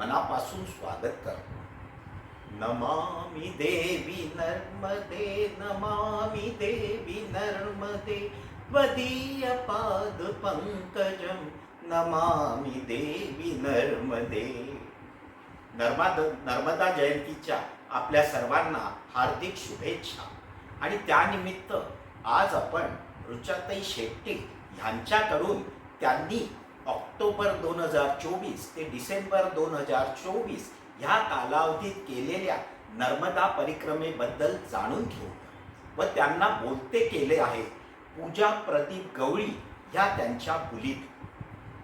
मनापासून स्वागत करतो. नमामि देवी नर्मदे नमामि देवी नर्मदे त्वदीय पाद पंकजम नमामि देवी नर्मदे. नर्मदा नर्मदा जयंतीच्या आपल्या सर्वांना हार्दिक शुभेच्छा. आणि त्यानिमित्त आज आपण रुचाताई शेट्टी ह्यांच्याकडून त्यांनी ऑक्टोबर दोन हजार चोवीस ते डिसेंबर दोन हजार चोवीस ह्या कालावधीत केलेल्या नर्मदा परिक्रमेबद्दल जाणून घेऊ. व त्यांना बोलते केले आहे पूजा प्रदीप गवळी ह्या त्यांच्या मुलीत.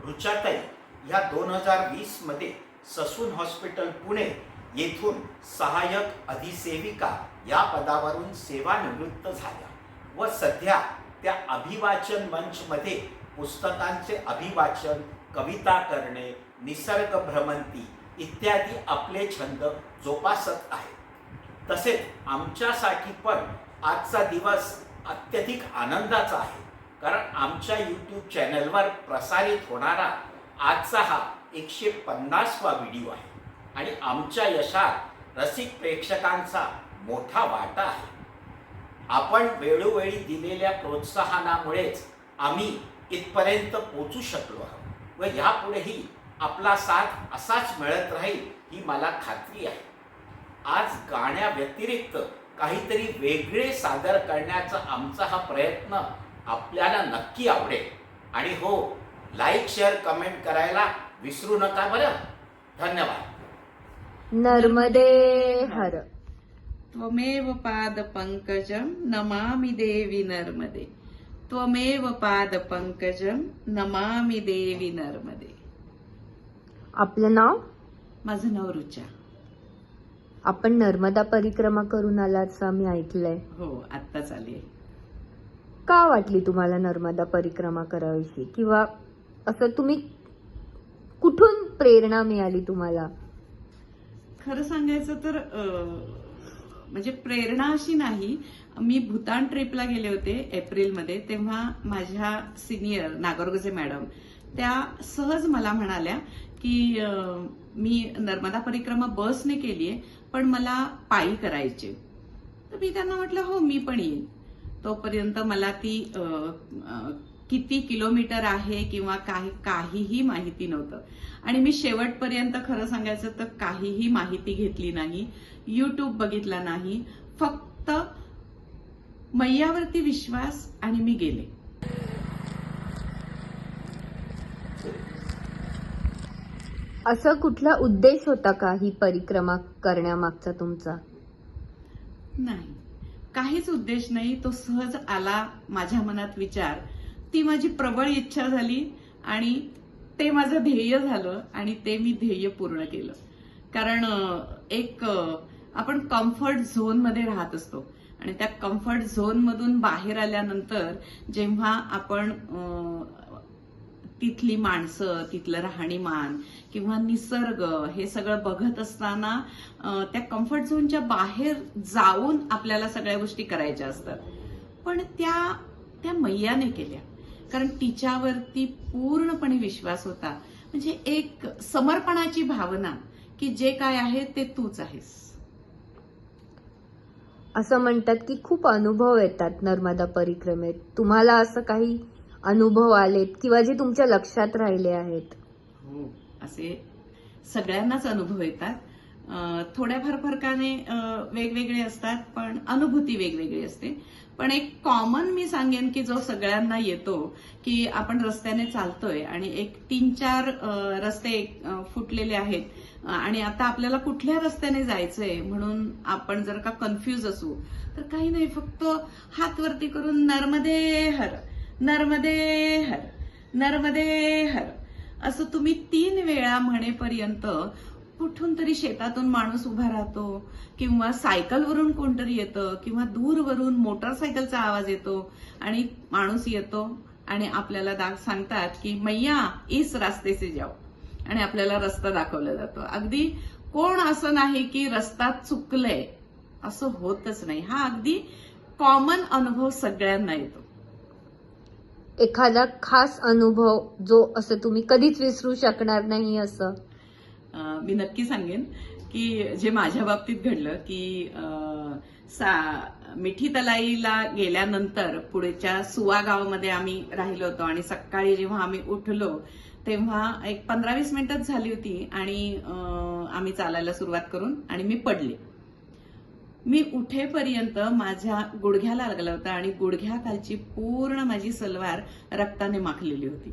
रुचाताई ह्या दोन हजार वीसमध्ये ससून हॉस्पिटल पुणे येथून सहाय्यक अधिसेविका या पदावरून सेवानिवृत्त झाल्या. व सध्या त्या अभिवाचन मंचमध्ये पुस्तकांचे अभिवाचन कविता करणे निसर्ग भ्रमंती इत्यादी आपले छंद जोपासत आहेत. तसेच आमच्यासाठी पण आजचा दिवस अत्यधिक आनंदाचा आहे. कारण आमच्या यूट्यूब चॅनलवर प्रसारित होणारा आजचा हा एकशे पन्नासवा व्हिडिओ आहे. आणि आमच्या यशात रसिक प्रेक्षकांचा मोठा वाटा आहे. आपण वेळोवेळी दिलेल्या प्रोत्साहनामुळेच आम्ही इथपर्यंत पोचू शकलो आहोत. व यापुढेही आपला साथ असाच मिळत राहील ही मला खात्री आहे. आज गाण्याव्यतिरिक्त काहीतरी वेगळे सादर करण्याचा आमचा हा प्रयत्न आपल्याला नक्की आवडेल. आणि हो लाईक शेअर कमेंट करायला विसरू नका बरं. धन्यवाद. नर्मदे हर. त्वमेव पाद पंकजम नमामि देवी नर्मदे. त्वमेव पाद पंकजम नमामि देवी नर्मदे। आपलं नाव? माझं नाव रुचा आपण नर्मदा परिक्रमा करून आलात असं आम्ही ऐकलंय. हो आत्ताच आली. का वाटली तुम्हाला नर्मदा परिक्रमा करावीशी किंवा असं तुम्ही कुठून प्रेरणा मिळाली तुम्हाला? खरं सांगायचं तर अं, म्हणजे प्रेरणा अशी नाही मी भूतान ट्रिपला गेले होते एप्रिलमध्ये तेव्हा माझ्या सिनियर नागरगोजे मॅडम त्या सहज मला म्हणाल्या की मी नर्मदा परिक्रमा बसने केली आहे पण मला पायी करायची. तर मी त्यांना म्हटलं हो मी पण येईन. तोपर्यंत मला ती किती किलोमीटर आहे किंवा काही काहीही माहिती नव्हतं. आणि मी शेवटपर्यंत खरं सांगायचं तर काहीही माहिती घेतली नाही युट्यूब बघितला नाही फक्त मैयावरती विश्वास आणि मी गेले. असं कुठला उद्देश होता का ही परिक्रमा करण्यामागचा तुमचा? नाही. काहीच उद्देश नाही. तो सहज आला माझ्या मनात विचार. ती माझी प्रबळ इच्छा झाली आणि ते माझं ध्येय झालं आणि ते मी ध्येय पूर्ण केलं. कारण एक आपण कम्फर्ट झोनमध्ये राहत असतो. आणि त्या कम्फर्ट झोन मधून बाहेर आल्यानंतर जेव्हा आपण तिथली माणसं तिथलं राहणीमान किंवा निसर्ग हे सगळं बघत असताना त्या कम्फर्ट झोनच्या बाहेर जाऊन आपल्याला सगळ्या गोष्टी करायच्या असतात. पण त्या त्या मैयाने केल्या. कारण तिच्यावरती पूर्णपणे विश्वास होता. म्हणजे एक समर्पणाची भावना की जे काय आहे ते तूच आहेस. असं म्हणतात की खूप अनुभव येतात नर्मदा परिक्रमेत. तुम्हाला असं काही अनुभव आलेत किंवा जे तुमच्या लक्षात राहिले आहेत? हो असे सगळ्यांनाच अनुभव येतात. थोड्याफार फरकाने वेगवेगळे असतात पण अनुभूती वेगवेगळी असते. पण एक कॉमन मी सांगेन की जो सगळ्यांना येतो की आपण रस्त्याने चालतोय आणि एक तीन चार रस्ते फुटलेले आहेत आणि आता आपल्याला कुठल्या रस्त्याने जायचंय म्हणून आपण जर का कन्फ्यूज असू तर काही नाही फक्त हात वरती करून नर्मदे हर नर्मदे हर नर्मदे हर असं तुम्ही तीन वेळा म्हणेपर्यंत कुठून तरी शेतातून माणूस उभा राहतो किंवा सायकलवरून कोणतरी येतं किंवा दूरवरून मोटरसायकलचा आवाज येतो आणि माणूस येतो आणि आपल्याला दाग सांगतात की मैया इस रास्ते से जाओ. आणि आपल्याला रस्ता दाखवला जातो. अगदी कोण असं नाही की रस्ता चुकलंय असं होतच नाही. हा अगदी कॉमन अनुभव सगळ्यांना येतो. एखादा खास अनुभव जो असं तुम्ही कधीच विसरू शकणार नाही असं? मी नक्की सांगेन की जे माझ्या बाबतीत घडलं की अं, सा मिठी तलाईला गेल्यानंतर पुढेच्या सुवा गावामध्ये आम्ही राहिलो होतो आणि सकाळी जेव्हा आम्ही उठलो तेव्हा एक पंधरा वीस मिनिटच झाली होती आणि आम्ही चालायला सुरुवात करून आणि मी पडले. मी उठेपर्यंत माझ्या गुडघ्याला लागलं होतं आणि गुडघ्याखालची पूर्ण माझी सलवार रक्ताने माखलेली होती.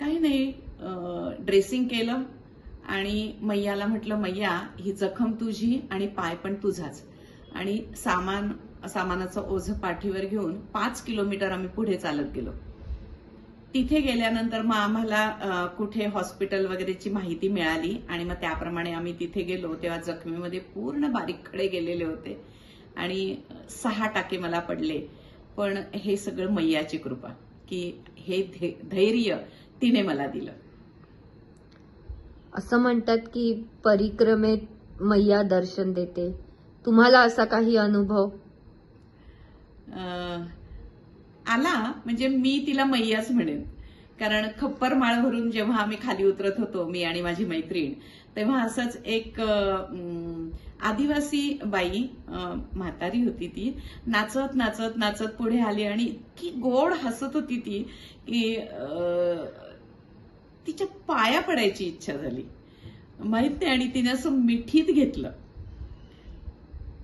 काही नाही ड्रेसिंग केलं आणि मैयाला म्हटलं मैया ही जखम तुझी आणि पाय पण तुझाच. आणि सामान सामानाचं ओझं पाठीवर घेऊन पाच किलोमीटर आम्ही पुढे चालत गेलो. तिथे गेल्यानंतर मग आम्हाला कुठे हॉस्पिटल वगैरेची माहिती मिळाली आणि मग त्याप्रमाणे आम्ही तिथे गेलो. तेव्हा जखमीमध्ये पूर्ण बारीक खडे गेलेले होते आणि सहा टाके मला पडले. पण हे सगळं मैयाची कृपा की हे धैर्य तिने मला दिलं. असं म्हणतात की परिक्रमेत मैया दर्शन देते. तुम्हाला असा काही अनुभव? आला म्हणजे मी तिला मैयाच म्हणेन. कारण खप्पर माळ भरून जेव्हा आम्ही खाली उतरत होतो मी आणि माझी मैत्रीण तेव्हा असंच एक आदिवासी बाई म्हातारी होती ती नाचत नाचत नाचत पुढे आली आणि इतकी गोड हसत होती ती की तिच्या पाया पडायची इच्छा झाली. माहीत नाही आणि तिने असं मिठीत घेतलं.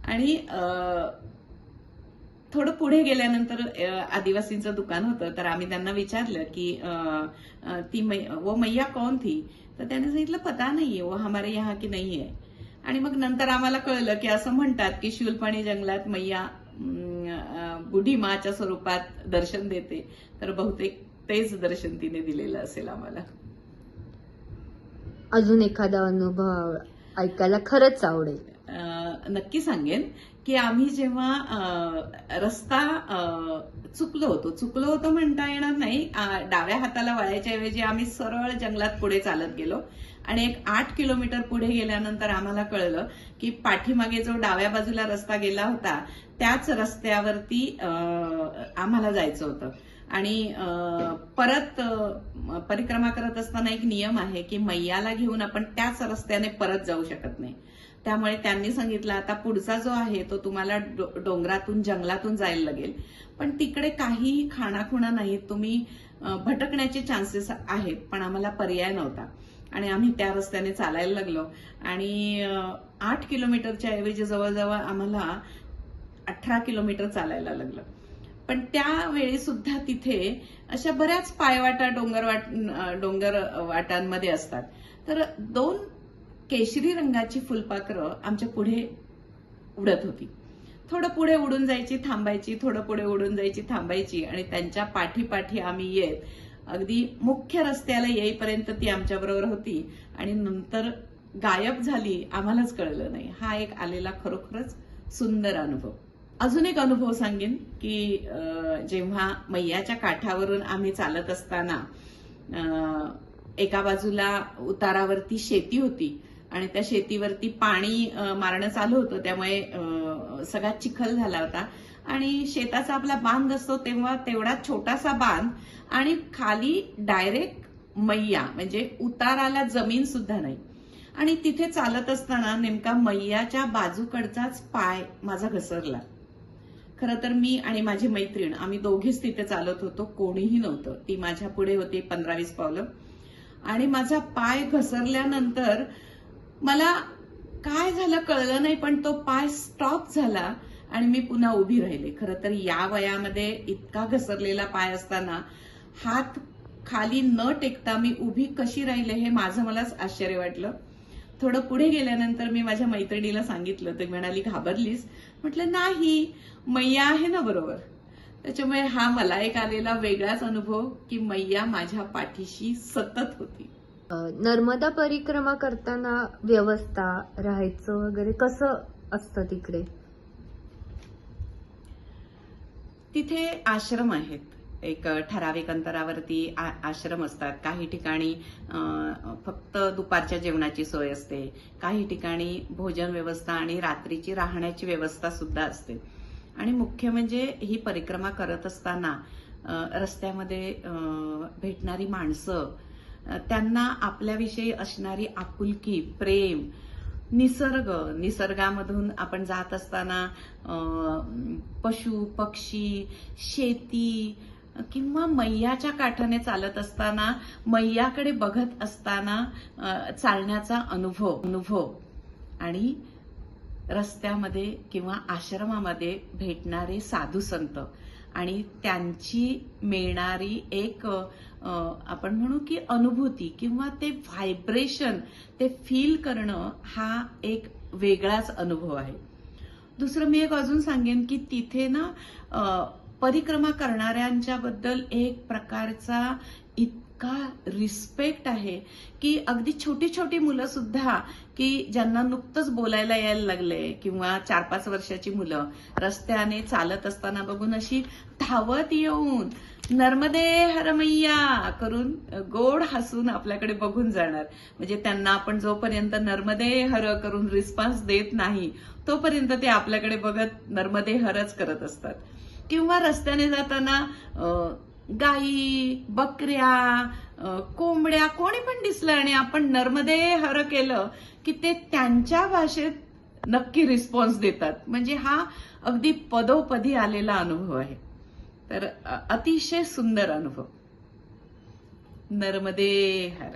आणि अं, थोडं पुढे गेल्यानंतर आदिवासींचं दुकान होतं. तर आम्ही त्यांना विचारलं की ती मै वो मैया कौन थी? तर त्याने सांगितलं पता नाहीये. वो हमारे यहाँ की नाही आहे आणि मग नंतर आम्हाला कळलं की असं म्हणतात की शिवलपाणी जंगलात मैया अं, बुढी माच्या स्वरूपात दर्शन देते. तर बहुतेक तेच दर्शन तिने दिलेलं असेल आम्हाला. अजून एखादा अनुभव ऐकायला खरंच आवडेल. नक्की सांगेन की आम्ही जेव्हा रस्ता चुकलो होतो चुकलो होतो म्हणता येणार नाही. डाव्या हाताला वळायच्या ऐवजी आम्ही सरळ जंगलात पुढे चालत गेलो. आणि एक आठ किलोमीटर पुढे गेल्यानंतर आम्हाला कळलं की पाठीमागे जो डाव्या बाजूला रस्ता गेला होता त्याच रस्त्यावरती आम्हाला जायचं होतं. आणि परत परिक्रमा करत असताना एक नियम आहे की मैयाला घेऊन आपण त्याच रस्त्याने परत जाऊ शकत नाही. त्यामुळे त्यांनी सांगितलं आता पुढचा जो आहे तो तुम्हाला डोंगरातून जंगलातून जायला लागेल. पण तिकडे काही खाणाखुणा नाहीत तुम्ही भटकण्याचे चान्सेस आहेत पण आम्हाला पर्याय नव्हता. आणि आम्ही त्या रस्त्याने चालायला लागलो. आणि आठ किलोमीटरच्या ऐवजी जवळजवळ आम्हाला अठरा किलोमीटर चालायला लागलं. पण त्यावेळी सुद्धा तिथे अशा बऱ्याच पायवाटा डोंगर वाट डोंगर वाटांमध्ये असतात. तर दोन केशरी रंगाची फुलपाखरं आमच्या पुढे उडत होती. थोडं पुढे उडून जायची थांबायची थोडं पुढे उडून जायची थांबायची आणि त्यांच्या पाठीपाठी आम्ही येत. अगदी मुख्य रस्त्याला येईपर्यंत ती आमच्याबरोबर होती आणि नंतर गायब झाली आम्हालाच कळलं नाही. हा एक आलेला खरोखरच सुंदर अनुभव. अजून एक अनुभव सांगेन की जेव्हा मैयाच्या काठावरून आम्ही चालत असताना एका बाजूला उतारावरती शेती होती आणि त्या शेतीवरती पाणी मारणं चालू होतं. त्यामुळे सगळा चिखल झाला होता. आणि शेताचा आपला बांध असतो तेव्हा तेवढा छोटासा बांध आणि खाली डायरेक्ट मैया म्हणजे उताराला जमीन सुद्धा नाही. आणि तिथे चालत असताना नेमका मैयाच्या बाजूकडचाच पाय माझा घसरला. खरं तर मी आणि माझी मैत्रीण आम्ही दोघीच तिथे चालत होतो कोणीही नव्हतं. ती माझ्या पुढे होती पंधरा वीस पावलं. आणि माझा पाय घसरल्यानंतर मला काय झालं कळलं नाही पण तो पाय स्टॉप झाला आणि मी पुन्हा उभी राहिले. खरं तर या वयामध्ये इतका घसरलेला पाय असताना हात खाली न टेकता मी उभी कशी राहिले हे माझं मलाच आश्चर्य वाटलं. थोडं पुढे गेल्यानंतर मी माझ्या मैत्रिणीला सांगितलं. तर म्हणाली घाबरलीस? म्हटलं नाही. मैया आहे ना बरोबर. त्याच्यामुळे हा मला एक आलेला वेगळाच अनुभव की मैया माझ्या पाठीशी सतत होती. नर्मदा परिक्रमा करताना व्यवस्था राहायचं वगैरे कसं असतं तिकडे? तिथे आश्रम आहेत. एक ठराविक अंतरावरती आ- आश्रम असतात. काही ठिकाणी फक्त दुपारच्या जेवणाची सोय असते. काही ठिकाणी भोजन व्यवस्था आणि रात्रीची राहण्याची व्यवस्था सुद्धा असते. आणि मुख्य म्हणजे ही परिक्रमा करत असताना रस्त्यामध्ये भेटणारी माणसं त्यांना आपल्याविषयी असणारी आपुलकी प्रेम निसर्ग निसर्गामधून आपण जात असताना पशु पक्षी शेती किंवा मैयाच्या काठाने चालत असताना मैयाकडे बघत असताना चालण्याचा अनुभव अनुभव. आणि रस्त्यामध्ये किंवा आश्रमामध्ये भेटणारे साधू संत. आणि त्यांची मिळणारी एक आपण म्हणू की अनुभूती किंवा ते व्हायब्रेशन ते फील करणं हा एक वेगळाच अनुभव आहे. दुसरं मी एक अजून सांगेन की तिथे ना परिक्रमा करणाऱ्यांच्या बद्दल एक प्रकारचा इतका रिस्पेक्ट आहे की अगदी छोटी छोटी मुलं सुद्धा की ज्यांना नुकतंच बोलायला यायला लागले किंवा चार पाच वर्षाची मुलं रस्त्याने चालत असताना बघून अशी धावत येऊन नर्मदे हरमय्या करून गोड हसून आपल्याकडे बघून जाणार. म्हणजे त्यांना आपण जोपर्यंत नर्मदे हर करून रिस्पॉन्स देत नाही तोपर्यंत ते आपल्याकडे बघत नर्मदे हरच करत असतात. किंवा रस्त्याने जाताना गाई बकऱ्या कोंबड्या कोणी पण दिसलं आणि आपण नर्मदे हर केलं की ते त्यांच्या भाषेत नक्की रिस्पॉन्स देतात. म्हणजे हा अगदी पदोपदी आलेला अनुभव आहे. तर अतिशय सुंदर अनुभव. नर्मदे हर